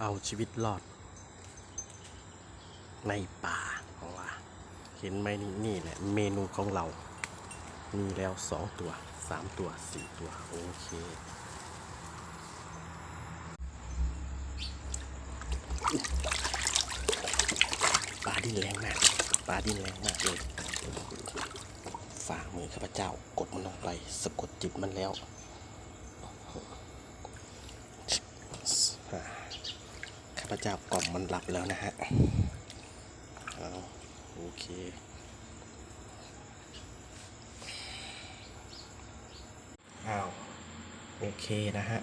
เอาชีวิตรอด ในป่าของว่าเห็นไหมนี่นี่แหละเมนูของเรา มีแล้วสองตัวสามตัวสี่ตัวโอเคปลาดิ้นแรงมากปลาดิ้นแรงมากเลยฝ่ามือข้าพเจ้ากดมันลงไปสะกดจิตมันแล้ว อ่าข้าพเจ้ากล่อมมันหลับแล้วนะฮะเอาโอเคอ้าวโอเคนะฮะ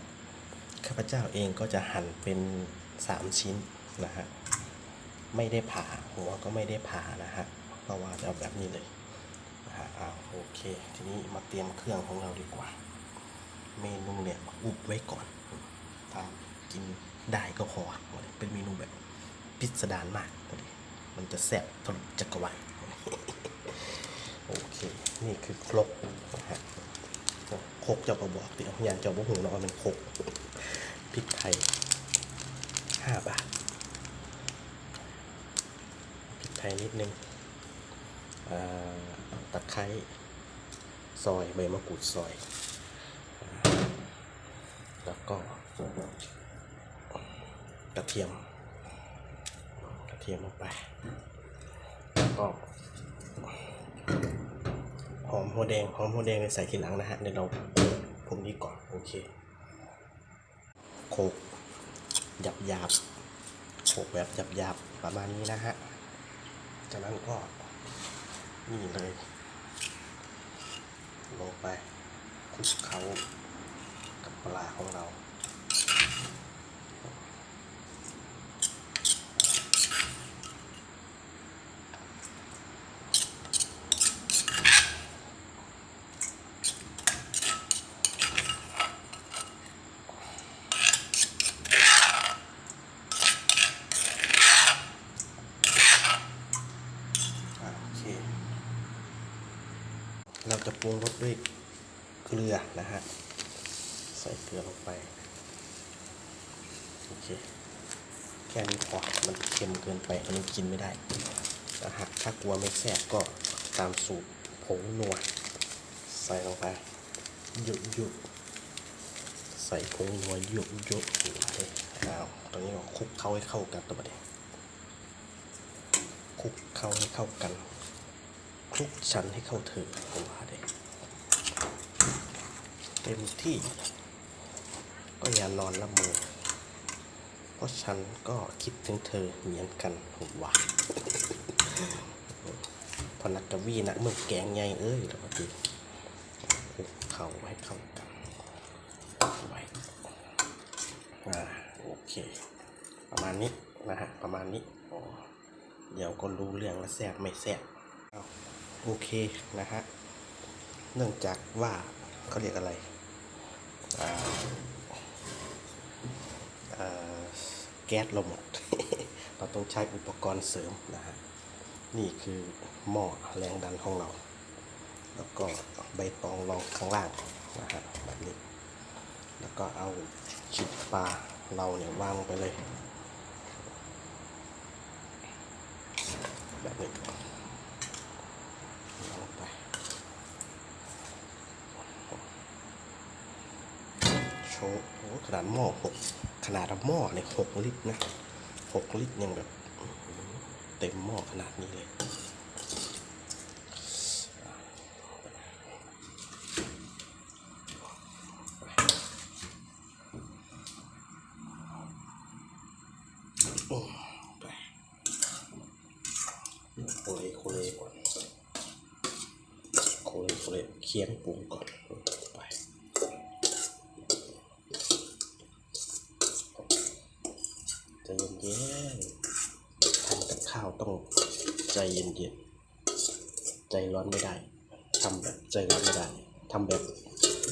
ข้าพเจ้าเองก็จะหั่นเป็นสามชิ้นนะฮะไม่ได้ผ่าหัวก็ไม่ได้ผ่านะฮะเพราะว่าจะแบบนี้เลยนะฮะอ้าวโอเค ทีนี้มาเตรียมเครื่องของเราดีกว่า เมนูเนี่ยอุบไว้ก่อนทำกินได้ก็พอ เป็นเมนูแบบพิสดารมาก มันจะแซ่บทะลุจักรวาลโอเค นี่คือครกนะฮะครกเจ้าก็บอกเดี๋ยวยันเจ้าบุหูเนาะมันครกพริกไทยห้าบาทพริกไทยนิดนึงตะไคร้ซอยใบมะกรูดซอย แล้วก็ กระเทียม กระเทียมลงไป แล้วก็หอมหัวแดงหอมหัวแดงใส่ทีหลังนะฮะเดี๋ยวเราพวกนี้ก่อนโอเคโขกหยับหยาบโขกแบบหยับหยาบประมาณนี้นะฮะจากนั้นก็นี่เลยลงไปคลุกเขากับปลาของเราโอเค เราจะปรุงรสด้วยเกลือ นะฮะ ใส่เกลือลงไป โอเค แค่นี้พอมันเค็มเกินไปมันนี้กินไม่ได้นะฮะถ้ากลัวไม่แซ่บก็ตามสูตรผงนัวใส่ลงไปหยุดหยุดใส่ผงนัวหยุดหยุดเลยอ้าวตอนนี้เราคลุกเข้าให้เข้ากันตัวเดียคลุกเข้าให้เข้ากันคลุกชั้นให้เข้าเธอผมว่าเด็ เต็มที่ ก็อย่านอนละเมอเพราะฉันก็คิดถึงเธอเหมือนกันผมว่าพอนักกวีนะเมื่อแกงใหญ่เอ้ยแล้วก็ดีเข้าให้เข้ากันไว้อ่าโอเค ประมาณนี้นะฮะประมาณนี้เดี๋ยวก็รู้เรื่องว่าแซ่บไม่แซ่บเอาโอเคนะฮะเนื่องจากว่าเขาเรียกอะไร แก๊สเราหมด เราต้องใช้อุปกรณ์เสริมนะฮะ นี่คือหม้อแรงดันของเรา แล้วก็ใบตองรองข้างล่างนะฮะแบบนี้ แล้วก็เอาชิดปลาเราเนี่ยวางไปเลย แบบนี้วางลงไป โชว์โอ้ ขนาดหม้อหกขนาดหม้อเนี่ยหกลิตรนะหกลิตรยังแบบเต็มหม้อขนาดนี้เลย โอ้ไปโคเลโคเลก่อนโคเลโคเลเคี่ยงปรุงก่อนไป ใจเย็นๆทำกับข้าว ต้องใจเย็นๆ ใจร้อนไม่ได้ทำแบบใจร้อนไม่ได้ทำแบบ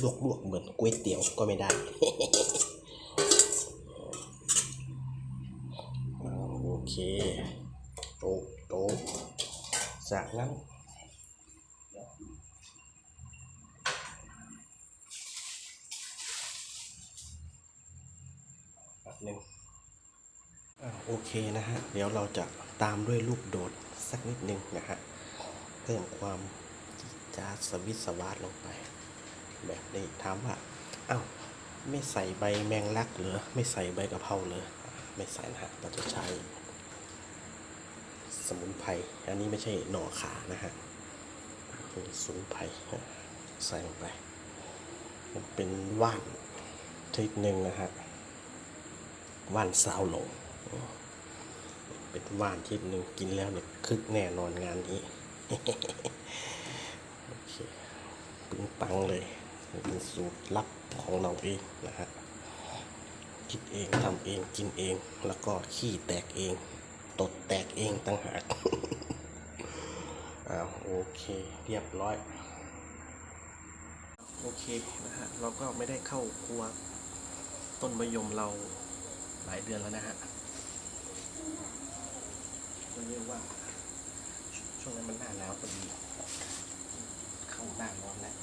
ลวกๆ เหมือนก๋วยเตี๋ยวก็ไม่ได้โอเคโต๊ะโต๊ะจากนั้นแป๊บหนึ่ง โอเคนะฮะ เดี๋ยวเราจะตามด้วยลูกโดดสักนิดนึงนะฮะ เพิ่มความจ้าสวิตสวาดลงไป แบบนี้ถามว่าอ้าวไม่ใส่ใบแมงลักเหรอไม่ใส่ใบกะเพราเลยไม่ใส่นะฮะเราจะใช้ สมุนไพรอันนี้ไม่ใช่หน่อขานะฮะเป็นสมุนไพรใส่ลงไป มันเป็นว่านชนิดหนึ่งนะฮะว่านซาวหลง เป็นว่านชนิดหนึ่งกินแล้วเนี่ยคึกแน่นอนงานนี้โอเคปึงปังเลยเป็นสูตรลับของเราเองนะฮะคิดเองทำเองกินเอง แล้วก็ขี้แตกเองตดแตกเองตั้งหากอ้าวโอเค เรียบร้อย โอเคนะฮะ เราก็ไม่ได้เข้าครัวต้นมะยมเราหลายเดือนแล้วนะฮะ เรียกว่า ช่วงนั้นมันหน้าหนาวพอดี เข้าหน้าร้อนแล้ว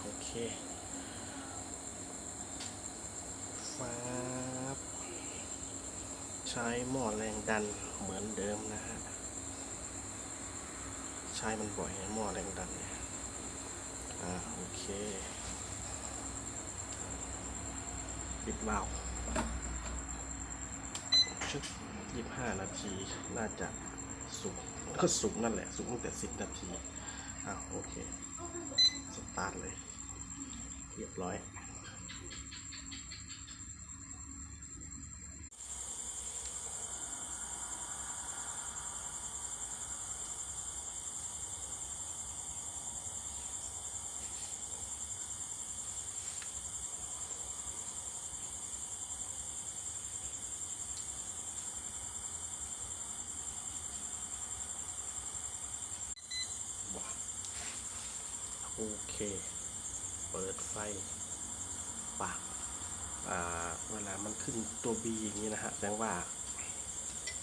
โอเคฟ้าใช้หม้อแรงดันเหมือนเดิมนะ ช้มันบ่อยนะหม้อแรงดันเนี่ยอ่าโอเค ปิดวาล์วชุดยี่ห้านาที น่าจะสุกก็สุกนั่นแหละสุกตั้งแต่สิบนาทีอ่าโอเค สตาร์ทเลย เรียบร้อย เค เปิดไฟปากเวลามันขึ้นตัว B อย่างนี้นะฮะ แสดงว่า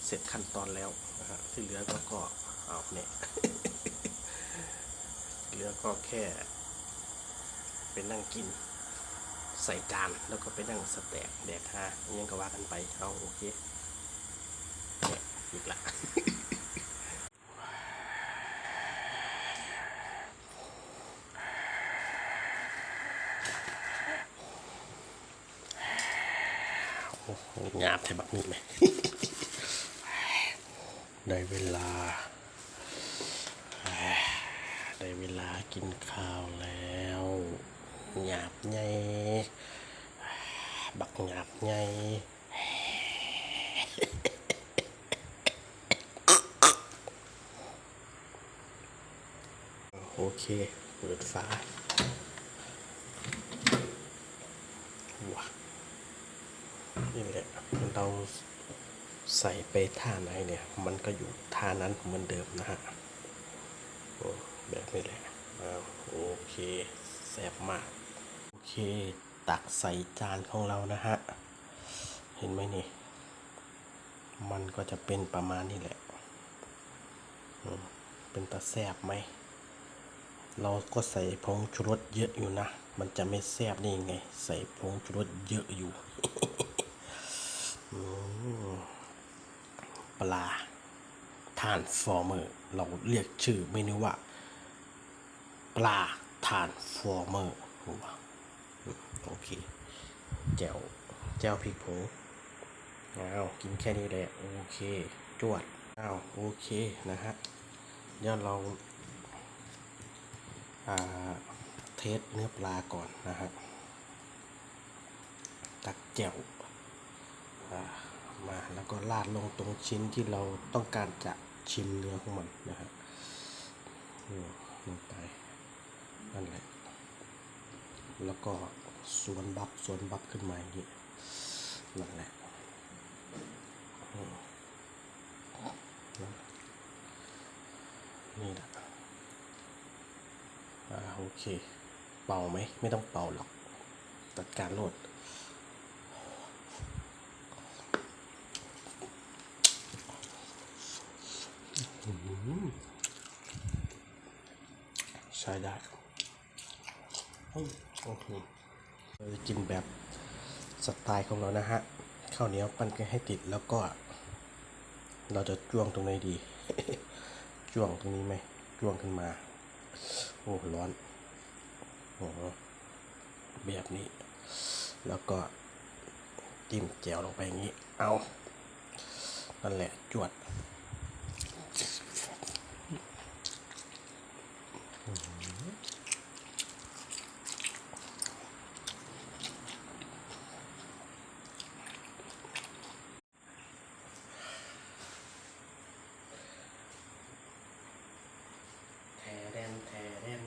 เสร็จขั้นตอนแล้วนะฮะ ที่เหลือก็ก็เอาเนี่ยเหลือก็แค่เป็นนั่งกินใส่จานแล้วก็ไปนั่งสแต็กแดกฮายังก็ว่ากันไป เอาโอเคเนี่ยอีกละ โอ้โหหยาบแทบักนี่ไหมได้เวลา ได้เวลากินข้าวแล้วหยาบไงบักหยาบไงโอเค เปิดฟ้าว้า นี่แหละ เราใส่ไปท่าไหนเนี่ย มันก็อยู่ท่านั้นเหมือนเดิมนะฮะโอ้แบบนี้แหละโอเคแซ่บมาก โอเค ตักใส่จานของเรานะฮะ เห็นไหมนี่ มันก็จะเป็นประมาณนี้แหละ เป็นตาแซบไหม เราก็ใส่ผงชูรสเยอะอยู่นะ มันจะไม่แซบนี่ไง ใส่ผงชูรสเยอะอยู่ อืม ปลาทานฟอร์เมอร์เราเรียกชื่อเมนูว่า ปลาทานฟอร์เมอร์โอเคแจ่วแจ่วพริกผงอ้าวกินแค่นี้แหละโอเคจวดอ้าวโอเคนะฮะเดี๋ยวเราอ่าเทสเนื้อปลาก่อนนะฮะตักแจ่วอ่า มาแล้วก็ราดลงตรงชิ้นที่เราต้องการจะชิมเนื้อของมันนะฮะอืมลงไปนั่นแหละแล้วก็สวนบับสวนบับขึ้นมาอย่างนี้นั่นแหละนี่แหละอ่าโอเค เป่าไหม ไม่ต้องเป่าหรอกจัดการโลด ม ใช้ได้อืมโอเคเราจะกินแบบสไตล์ของเรานะฮะข้าวเหนียวปั้นกันให้ติดแล้วก็ เราจะจ้วงตรงไหนดี จ้วงตรงนี้ไหมจ้วงขึ้นมา โอ้ร้อนโอ้แบบนี้ แล้วก็จิ้มแจ่วลงไปอย่างนี้ เอานั่นแหละจวด แทแดนแทแดน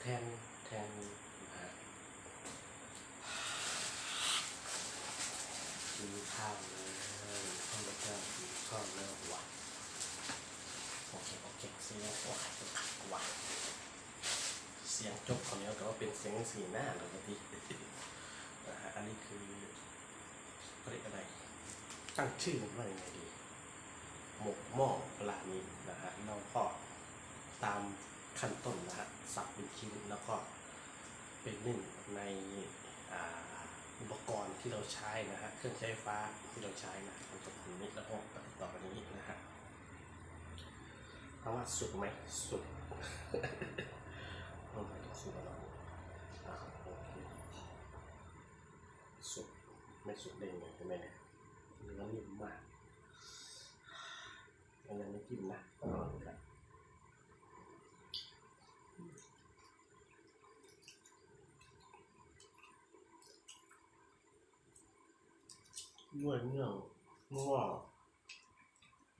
แทนแทนนะฮะกินข้าวเลยข้าวแล้วก็กินข้าวเริ่มว่ะโอเคโอเคเสียงว่ะว่ะเสียง จบขอนี้ยแต่ว่าเป็นเสียงสีหน้าปกตินะฮะอันนี้คือเขาเรียกอะไรตั้งชื่อมันว่ายังไงดี หมกหม้อปลานิลนะฮะเราก็ตามขั้นต้นนะฮะสับเป็นชิ้นแล้วก็เป็นหนึ่งในอุปกรณ์ที่เราใช้นะฮะเครื่องใช้ไฟฟ้าที่เราใช้นะมันจะเป็นนี้แล้วก็ต่อกันนี้นะฮะถามว่าสุกไหมสุก สุกแล้วอ่าโอเคสุกไม่สุกได้ยังไงใช่ไหมเนี่ยเนื้อนิ่มมากยังยังไม่จิ้มนะต้องรอดูกันด้วยเนื่องง่วง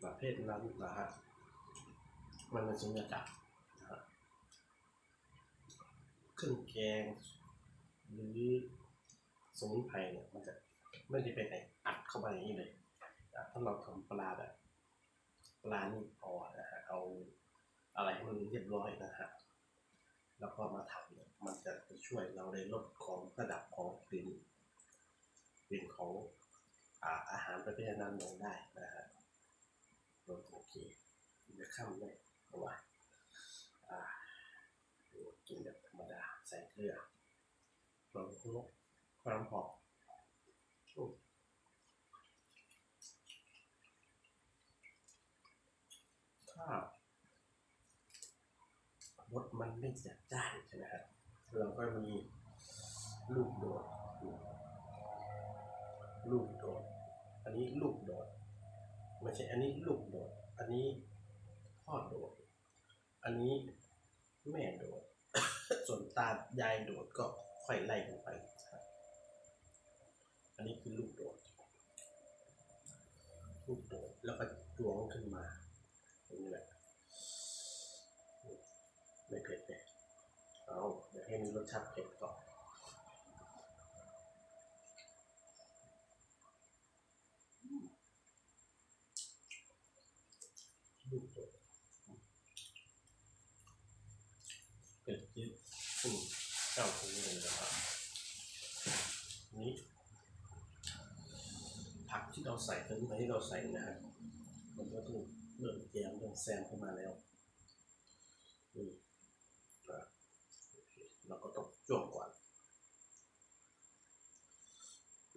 ประเภทนั้นนะฮะมันเป็นสัญญาจักรนะฮะ เครื่องแกง หรือสมุนไพรเนี่ยมันจะไม่ได้เป็นไออัดเข้าไปอย่างนี้เลยถ้าเราทำปลาแบบปลานี่พอนะฮะเอาอะไรให้มันเรียบร้อยนะฮะแล้วก็มาทำเนี่ยมันจะช่วยเราในลดของระดับของกลิ่นกลิ่นของอาอาหารประเภทนั้นลงได้นะฮะโอเคจะข้ามได้เพราะว่าอ่ากินแบบ ใส่เกลือลองคลุกความหอมถ้ารสมันไม่จัดจ้านใช่ไหมครับเราก็มีลูกโดดลูกโดด อันนี้ลูกโดดไม่ใช่อันนี้ลูกโดด อันนี้พ่อโดด อันนี้แม่โดด ส่วนตายายโดดก็ค่อยไล่กันไปครับ อันนี้คือลูกโดด ลูกโดดแล้วก็จวงขึ้นมาอย่างนี้แหละไม่เผ็ดเลยเอาเดี๋ยวให้มีรสชาติเผ็ดก่อนลูกโดดเผ็ดเยอะอืมเจ้าคงเลยนะครับนี่ผักที่เรา ใส่ถึงไปที่เราใส่นะฮะมันก็ถูกเริ่มแกมเริ่มแซมเข้ามาแล้วนี่อะโอเคเราก็ต้องจ้วงก่อน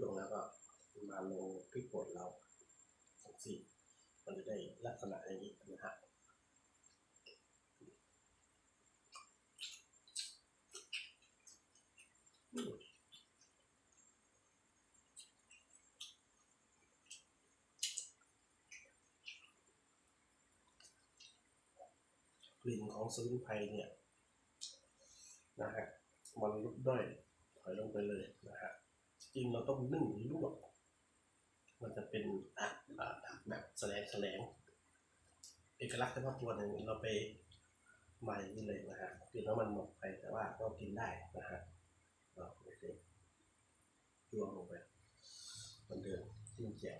ลงแล้วก็มาลงพริกป่นเราสักสี่มันจะได้ลักษณะอย่างนี้นะฮะ กลิ่นของสมุนไพรเนี่ยนะฮะมันลดด้อยถอยลงไปเลยนะฮะจริงเราต้องนึ่งรือลวกมันจะเป็นอะอ่าผักแบบแสลงแสลงเอกลักษณ์เฉพาะตัวหนึ่งเราไปมาอย่างนี้เลยนะฮะกินแล้วมันหมดไปแต่ว่าก็กินได้นะฮะอ่าโอเคจวงลงไปมันเดิมจิ้มแจ่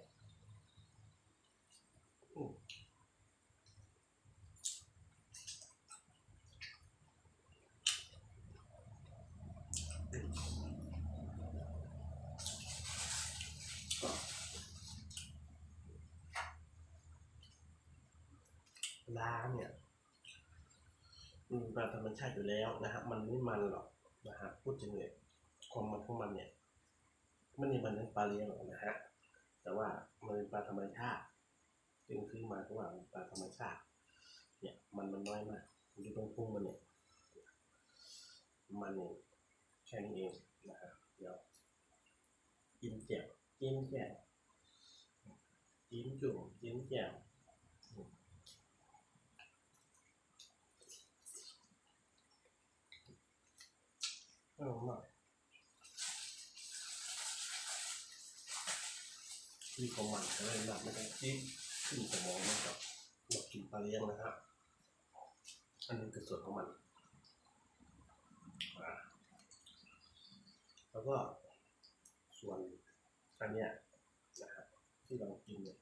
วมปลา เนี่ยมันเป็นปลาธรรมชาติอยู่แล้วนะฮะมันไม่มันหรอกนะฮะพูดถึงเนี่ยความมันของมันเนี่ยมันนี่มันเป็นปลาเลี้ยงหรอกนะฮะแต่ว่ามันเป็นปลาธรรมชาติจึงซื้อมาเพราะว่ามันปลาธรรมชาติ เนี่ยมันมันน้อยมากอยู่ตรงพุงมันเนี่ยมันเนี่ยแค่นี้เองนะฮะเดี๋ยวกินแจ่วกินแจ่วกินจุ่มกินแจ่ว เออมากมีความมันอะไรหนักไม่ต้องจิ้มขึ้นสมองมันกับเรากินปลาเลี้ยงนะครับอันนี้คือส่วนของมัน แล้วก็ส่วนอันเนี้ยนะครับที่เรากินเนี่ย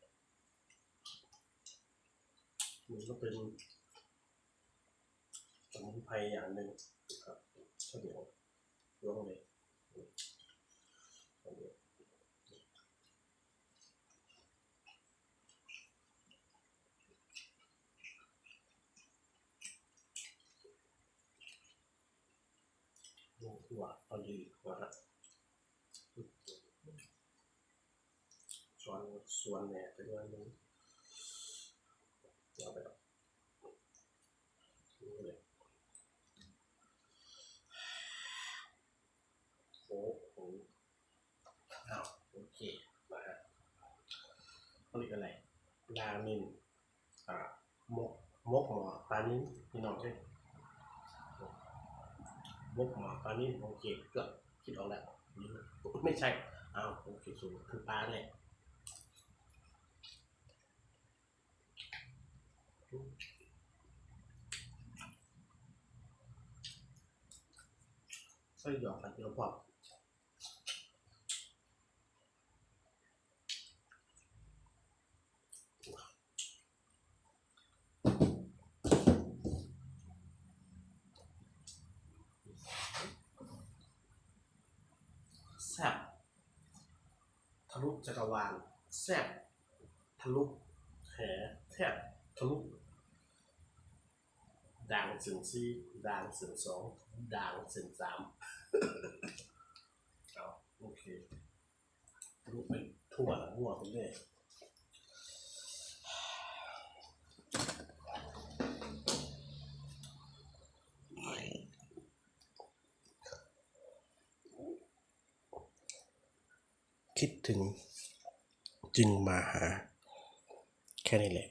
มันก็เป็นสมุนไพรอย่างหนึ่งครับข้าวเหนียว ลงเลยข้าวเหนียวลงถั่วพอดีนะฮะส่วนส่วนเนี่ยเป็นวันนึงเอาไปเอานี่เลย โอ้โหอ้าวโอเคมาฮะ เขาเรียกอะไรราเมนอ่ามกมกหมอปลานิ้นพี่น้องใช่มกหมอปลานิ้นโอเคเกือบคิดออกแล้วไม่ใช่อ้าวโอเคสูตรคือปลาแหละไส้หยอกกันเดียวพอ แซบทะลุจักร วาลแซบทะลุแหแทบทะลุด่างเสียงซีด่างเสียงสองด่างเสียงสามเอาโอเคทะลุไปทั่วมั่วไปเรื่อยคิดถึง จึงมาหา แค่นี้แหละ